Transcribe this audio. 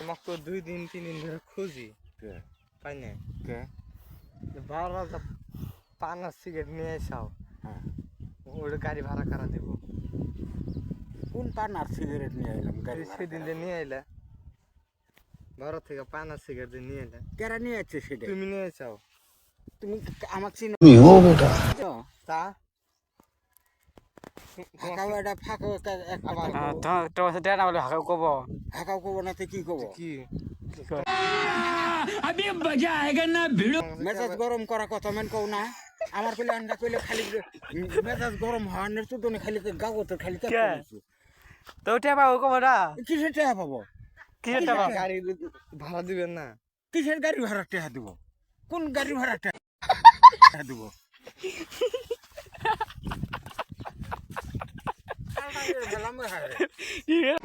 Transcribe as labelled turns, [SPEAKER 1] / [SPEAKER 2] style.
[SPEAKER 1] তোমাকে দুই দিন তিন দিন ধরে খুঁজি। পাই না হাজার পান আর সিগারেট নিয়ে এসাও
[SPEAKER 2] হ্যাঁ।
[SPEAKER 1] ওটা গাড়ি ভাড়া করা দেবো।
[SPEAKER 2] কোন পান আর সিগারেট নিয়ে এলাম গাড়ি ভাড়া
[SPEAKER 1] সেদিন যে নিয়ে এলে ভারত থেকে পান আর সিগারেট নিয়ে এলে
[SPEAKER 2] কেরা নিয়ে যাচ্ছে সেটা?
[SPEAKER 1] তুমি নিয়ে এসাও
[SPEAKER 2] তুমি আমাকে চিনো? তো? এটা একটা-
[SPEAKER 3] না বলে হাঁকাও কব?
[SPEAKER 2] ফাঁকাও কব না তো কি কব?
[SPEAKER 1] কি?
[SPEAKER 2] মেজাজ গরম করা কথা মেন কও না। আমার কইলে আন্ডা কইলে খালি মেজাজ গরম হওয়ার তো দনে খালি গাগো তো খালি
[SPEAKER 3] কে?
[SPEAKER 2] কে
[SPEAKER 3] তো ওটা পাবো কব না?
[SPEAKER 2] কিসের টাকা পাবো?
[SPEAKER 3] কিসের টাকা
[SPEAKER 1] গাড়ি ভাড়া দিবেন না।
[SPEAKER 2] কিসের গাড়ি ভাড়া টাকা দিব? কোন গাড়ি ভাড়া টাকা দিব? Yeah.